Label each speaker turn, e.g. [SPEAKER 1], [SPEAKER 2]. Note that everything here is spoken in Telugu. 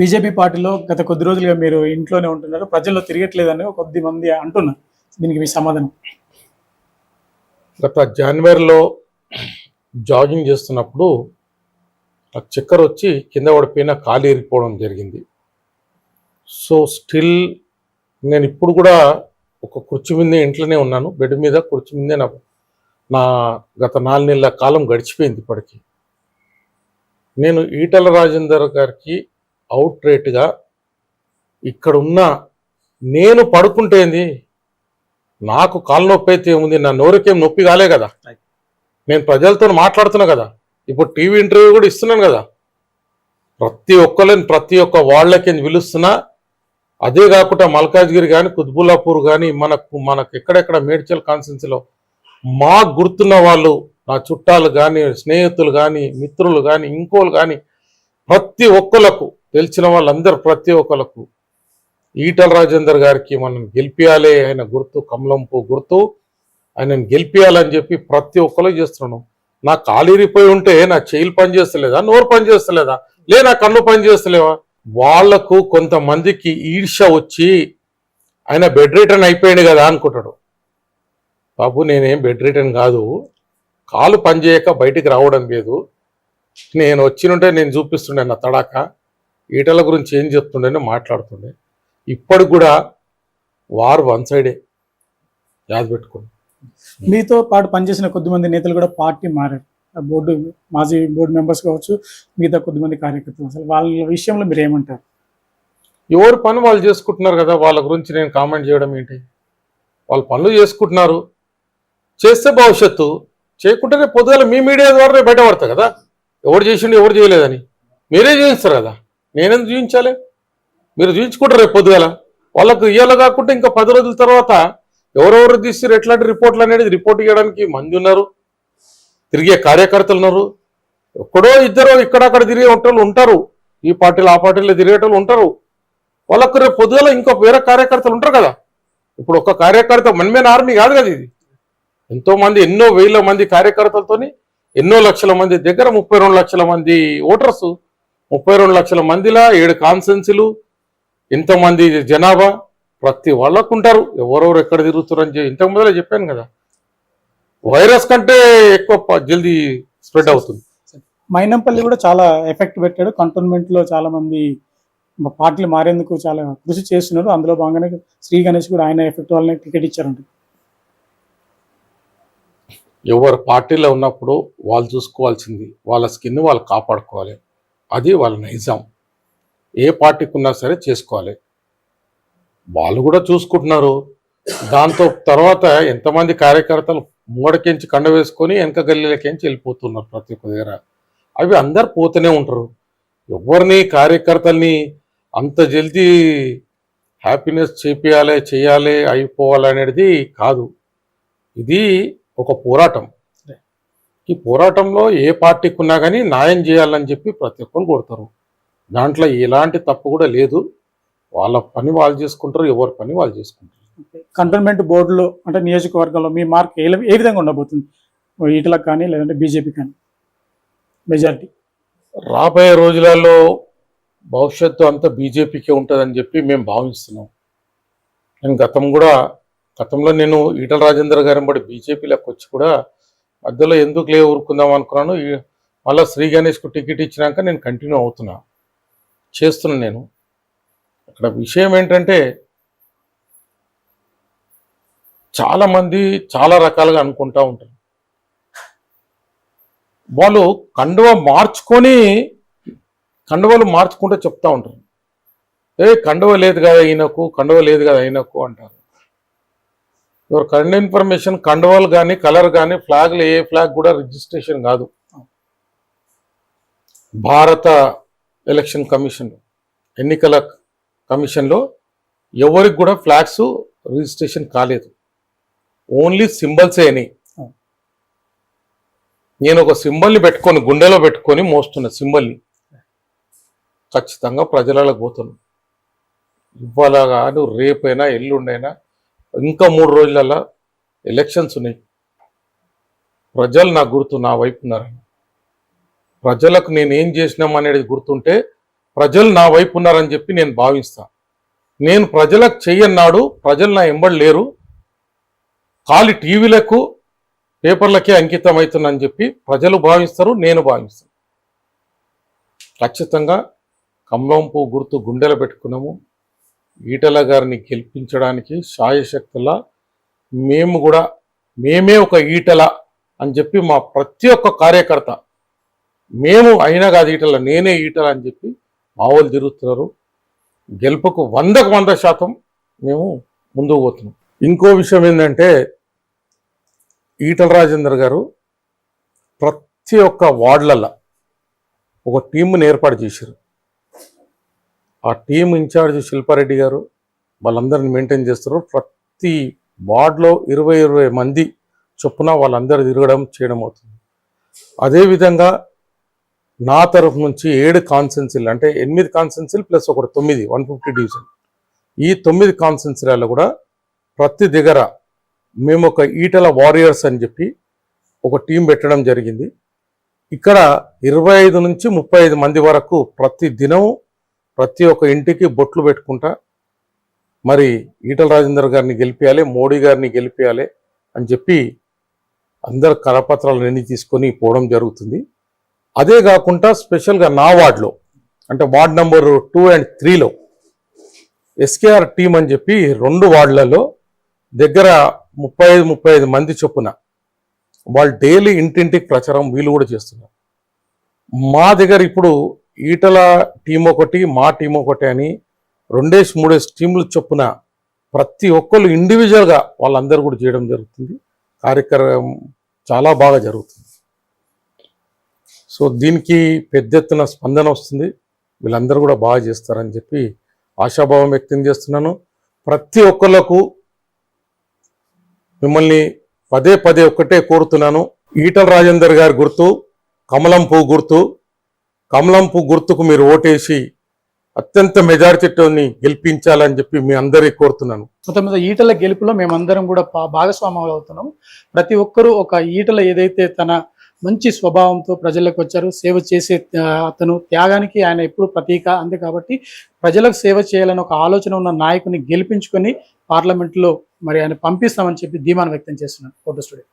[SPEAKER 1] బీజేపీ పార్టీలో గత కొద్ది రోజులుగా మీరు ఇంట్లోనే ఉంటున్నారు ప్రజల్లో తిరగట్లేదని కొద్ది మంది అంటున్నారు. దీనికి మీ సమాధానం?
[SPEAKER 2] గత జనవరిలో జాగింగ్ చేస్తున్నప్పుడు నాకు చక్కెర వచ్చి కింద పడిపోయిన కాలు ఇరిగిపోవడం జరిగింది. సో స్టిల్ నేను ఇప్పుడు కూడా ఒక కుర్చీ మీదే ఇంట్లోనే ఉన్నాను. బెడ్ మీద కుర్చీ మీదే నా నా గత నాలుగు నెలల కాలం గడిచిపోయింది ఇప్పటికి. నేను ఈటల రాజేందర్ గారికి అవుట్ రేట్గా ఇక్కడ ఉన్న నేను పడుకుంటేంది నాకు కాలు నొప్పి అయితే ఏముంది? నా నోరుకేం నొప్పి కాలే కదా. నేను ప్రజలతో మాట్లాడుతున్నా కదా. ఇప్పుడు టీవీ ఇంటర్వ్యూ కూడా ఇస్తున్నాను కదా. ప్రతి ఒక్కరిని ప్రతి ఒక్క వాళ్ళకి పిలుస్తున్నా అదే కాకుండా మల్కాజ్గిరి కానీ కుత్బుల్లాపూర్ కానీ మనకు మనకు ఎక్కడెక్కడ మేడ్చల్ కాన్స్టెన్సీలో మా గుర్తున్న వాళ్ళు నా చుట్టాలు కానీ స్నేహితులు కానీ మిత్రులు కానీ ఇంకోలు కానీ ప్రతి ఒక్కలకు తెలిసిన వాళ్ళందరూ ప్రతి ఒక్కలకు ఈటల రాజేందర్ గారికి మనం గెలిపియాలి ఆయన గుర్తు కమలంపు గుర్తు ఆయనను గెలిపియాలని చెప్పి ప్రతి ఒక్కరు చేస్తున్నాను. నా కాలిరిపోయి ఉంటే నా చేయిలు పని చేస్తలేదా నోరు పని చేస్తలేదా లే నా కళ్ళు పని చేస్తలేవా వాళ్ళకు కొంతమందికి ఈర్ష వచ్చి ఆయన బెడ్ రిటర్న్ అయిపోయింది కదా అనుకుంటాడు. బాబు నేనేం బెడ్ రిటర్న్ కాదు. కాలు పనిచేయక బయటికి రావడం లేదు. నేను వచ్చినుంటే నేను చూపిస్తుండే నా తడాక. ఈటల గురించి ఏం చెప్తుండే మాట్లాడుతుండే. ఇప్పటికి కూడా వారు వన్ సైడే. యాద పెట్టుకోండి.
[SPEAKER 1] మీతో పాటు పనిచేసిన కొద్దిమంది నేతలు కూడా పార్టీ మారారు. ఆ బోర్డు మాజీ బోర్డు మెంబర్స్ కావచ్చు మిగతా కొద్దిమంది కార్యకర్తలు. అసలు వాళ్ళ విషయంలో మీరు ఏమంటారు?
[SPEAKER 2] ఎవరి పని వాళ్ళు చేసుకుంటున్నారు కదా వాళ్ళ గురించి నేను కామెంట్ చేయడం ఏంటి? వాళ్ళు పనులు చేసుకుంటున్నారు. చేస్తే భవిష్యత్తు. చేయకుంటే రేపు పొద్దుగాల మీ మీడియా ద్వారా బయటపడతా కదా. ఎవరు చేసిండు ఎవరు చేయలేదని. మీరే చేయిస్తారు కదా. నేనేం చూపించాలి మీరు చూపించుకుంటారు రేపు పొద్దుగాల. వాళ్ళకు ఇయ్యాలి కాకుండా ఇంకా పది రోజుల తర్వాత ఎవరెవరు తీసిరు ఎట్లాంటి రిపోర్ట్లు అనేది రిపోర్ట్ ఇవ్వడానికి మంది ఉన్నారు. తిరిగే కార్యకర్తలు ఉన్నారు. ఎక్కడో ఇద్దరు ఇక్కడక్కడ తిరిగే వాళ్ళు ఉంటారు. ఈ పార్టీలో ఆ పార్టీలో తిరిగేటోళ్ళు ఉంటారు. వాళ్ళకు రేపు పొద్దుగల ఇంకో వేరే కార్యకర్తలు ఉంటారు కదా. ఇప్పుడు ఒక కార్యకర్త మనమేన ఆర్మీ కాదు కదా ఇది. ఎంతో మంది ఎన్నో వేల మంది కార్యకర్తలతోని ఎన్నో లక్షల మంది దగ్గర ముప్పై రెండు లక్షల మంది ఓటర్స్ ముప్పై రెండు లక్షల మందిలా ఏడు కాన్సెన్సులు ఇంతమంది జనాభా ప్రతి వాళ్ళకు ఉంటారు ఎవరెవరు ఎక్కడ తిరుగుతారు అని చెప్పి ఇంతకు మొదలే చెప్పాను కదా. వైరస్ కంటే ఎక్కువ జల్దీ స్ప్రెడ్ అవుతుంది.
[SPEAKER 1] మైనంపల్లి కూడా చాలా ఎఫెక్ట్ పెట్టాడు. కంటోన్మెంట్లో చాలా మంది పార్టీలు మారేందుకు చాలా కృషి చేస్తున్నారు. అందులో భాగంగానే శ్రీ గణేష్ కూడా ఆయన ఎఫెక్ట్ వల్లనే టికెట్ ఇచ్చారంట.
[SPEAKER 2] ఎవరు పార్టీలో ఉన్నప్పుడు వాళ్ళు చూసుకోవాల్సింది వాళ్ళ స్కిన్ వాళ్ళు కాపాడుకోవాలి. అది వాళ్ళ నైజాం. ఏ పార్టీకి ఉన్నా సరే చేసుకోవాలి. వాళ్ళు కూడా చూసుకుంటున్నారు. దాంతో తర్వాత ఎంతమంది కార్యకర్తలు మూడకించి కండ వేసుకొని వెనక గల్లీలకించి వెళ్ళిపోతున్నారు ప్రతి ఒక్క దగ్గర. అవి అందరు పోతూనే ఉంటారు. ఎవరిని కార్యకర్తల్ని అంత జల్దీ హ్యాపీనెస్ చేపియాలి చేయాలి అయిపోవాలి అనేది కాదు. ఇది ఒక పోరాటం. ఈ పోరాటంలో ఏ పార్టీకి ఉన్నా కానీ న్యాయం చేయాలని చెప్పి ప్రతి ఒక్కరు కొడతారు. దాంట్లో ఎలాంటి తప్పు కూడా లేదు. వాళ్ళ పని వాళ్ళు చేసుకుంటారు ఎవరి పని వాళ్ళు చేసుకుంటారు.
[SPEAKER 1] కంటోన్మెంట్ బోర్డులో అంటే నియోజకవర్గంలో మీ మార్క్ ఏ ఏ విధంగా ఉండబోతుంది? ఈటలకు కానీ లేదంటే బీజేపీ కానీ? మెజారిటీ?
[SPEAKER 2] రాబోయే రోజులలో భవిష్యత్తు అంతా బీజేపీకే ఉంటుందని చెప్పి మేము భావిస్తున్నాం. నేను గతం కూడా గతంలో నేను ఈటల రాజేందర్ గారిని బట్టి బీజేపీలోకి వచ్చి కూడా మధ్యలో ఎందుకు లే ఊరుకుందాం అనుకున్నాను? మళ్ళీ శ్రీ గణేష్కు టికెట్ ఇచ్చినాక నేను కంటిన్యూ అవుతున్నా. చేస్తున్నాను నేను. అక్కడ విషయం ఏంటంటే చాలామంది చాలా రకాలుగా అనుకుంటా ఉంటారు. వాళ్ళు కండువ మార్చుకొని కండువలు మార్చుకుంటూ చెప్తా ఉంటారు. ఏ కండువ లేదు కదా ఈయనకు కండువ లేదు కదా ఈయనకు అంటారు. యువర్ కరెంట్ ఇన్ఫర్మేషన్ కండువలు కానీ కలర్ కానీ ఫ్లాగ్లు ఏ ఫ్లాగ్ కూడా రిజిస్ట్రేషన్ కాదు. భారత ఎలక్షన్ కమిషన్ ఎన్నికల కమిషన్లో ఎవరికి కూడా ఫ్లాగ్స్ రిజిస్ట్రేషన్ కాలేదు. ఓన్లీ సింబల్సే అని నేను ఒక సింబల్ని పెట్టుకొని గుండెలో పెట్టుకొని మోస్తున్న సింబల్ని ఖచ్చితంగా ప్రజలకు పోతున్నాను. ఇవాళ కాదు రేపైనా ఎల్లుండైనా ఇంకా మూడు రోజులలో ఎలక్షన్స్ ఉన్నాయి. ప్రజలు నా గుర్తు నా వైపు ఉన్నారని ప్రజలకు నేను ఏం చేసినాం అనేది గుర్తుంటే ప్రజలు నా వైపు ఉన్నారని చెప్పి నేను భావిస్తాను నేను ప్రజలకు చెయ్యన్నాడు ప్రజలు నా ఎంబడి లేరు. ఖాళీ టీవీలకు పేపర్లకే అంకితం అవుతుందని చెప్పి ప్రజలు భావిస్తారు నేను భావిస్తాను ఖచ్చితంగా కమలంపు గుర్తు గుండెలు పెట్టుకున్నాము. ఈటల గారిని గెలిపించడానికి సాయశక్తుల మేము కూడా మేమే ఒక ఈటల అని చెప్పి మా ప్రతి ఒక్క కార్యకర్త మేము అయినా కాదు ఈటల నేనే ఈటల అని చెప్పి మా వాళ్ళు తిరుగుతున్నారు. గెలుపుకు వందకు వంద శాతం మేము ముందుకు పోతున్నాం. ఇంకో విషయం ఏంటంటే ఈటల రాజేందర్ గారు ప్రతి ఒక్క వార్డులలో ఒక టీంని ఏర్పాటు చేశారు. ఆ టీం ఇన్ఛార్జ్ శిల్పారెడ్డి గారు వాళ్ళందరిని మెయింటైన్ చేస్తారు. ప్రతి వార్డులో ఇరవై ఇరవై మంది చొప్పున వాళ్ళందరూ తిరగడం చేయడం అవుతుంది. అదేవిధంగా నా తరఫు నుంచి ఏడు కాన్సెన్సీలు అంటే ఎనిమిది కాన్సెన్సీలు ప్లస్ ఒకటి తొమ్మిది వన్ ఫిఫ్టీ డివిజన్. ఈ తొమ్మిది కాన్సెన్సీలలో కూడా ప్రతి దగ్గర మేము ఒక ఈటల వారియర్స్ అని చెప్పి ఒక టీం పెట్టడం జరిగింది. ఇక్కడ ఇరవై ఐదు నుంచి ముప్పై ఐదు మంది వరకు ప్రతి దినం ప్రతి ఒక్క ఇంటికి బొట్లు పెట్టుకుంటా మరి ఈటల రాజేందర్ గారిని గెలిపించాలి మోడీ గారిని గెలిపించాలి అని చెప్పి అందరు కరపత్రాలన్నీ తీసుకొని పోవడం జరుగుతుంది. అదే కాకుండా స్పెషల్గా నా వార్డులో అంటే వార్డ్ నెంబర్ టూ అండ్ త్రీలో ఎస్కేఆర్ టీం అని చెప్పి రెండు వార్డులలో దగ్గర ముప్పై ఐదు ముప్పై ఐదు మంది చొప్పున వాళ్ళు డైలీ ఇంటింటికి ప్రచారం వీళ్ళు కూడా చేస్తున్నారు. మా దగ్గర ఇప్పుడు ఈటల టీం ఒకటి మా టీం ఒకటి అని రెండేసి మూడేసి టీంలు చొప్పున ప్రతి ఒక్కళ్ళు ఇండివిజువల్గా వాళ్ళందరూ కూడా చేయడం జరుగుతుంది. కార్యక్రమం చాలా బాగా జరుగుతుంది. సో దీనికి పెద్ద ఎత్తున స్పందన వస్తుంది. వీళ్ళందరూ కూడా బాగా చేస్తారని చెప్పి ఆశాభావం వ్యక్తం చేస్తున్నాను. ప్రతి ఒక్కళ్ళకు మిమ్మల్ని పదే పదే ఒక్కటే కోరుతున్నాను. ఈటల రాజేందర్ గారి గుర్తు కమలం పువ్వు గుర్తు కమలంపు గుర్తుకు మీరు ఓటేసి అత్యంత మెజారిటీతోని గెలిపించాలని చెప్పి మీ అందరికీ కోరుతున్నాను.
[SPEAKER 1] మొత్తం మీద ఈటల గెలుపులో మేమందరం కూడా పా- భాగస్వాములు అవుతున్నాం. ప్రతి ఒక్కరూ ఒక ఈటల ఏదైతే తన మంచి స్వభావంతో ప్రజలకు వచ్చారు సేవ చేసే అతను త్యాగానికి ఆయన ఎప్పుడు ప్రతీక. అంది కాబట్టి ప్రజలకు సేవ చేయాలని ఒక ఆలోచన ఉన్న నాయకుని గెలిపించుకొని పార్లమెంట్లో మరి ఆయన పంపిస్తామని చెప్పి ధీమాను వ్యక్తం చేస్తున్నాను. Photo studio.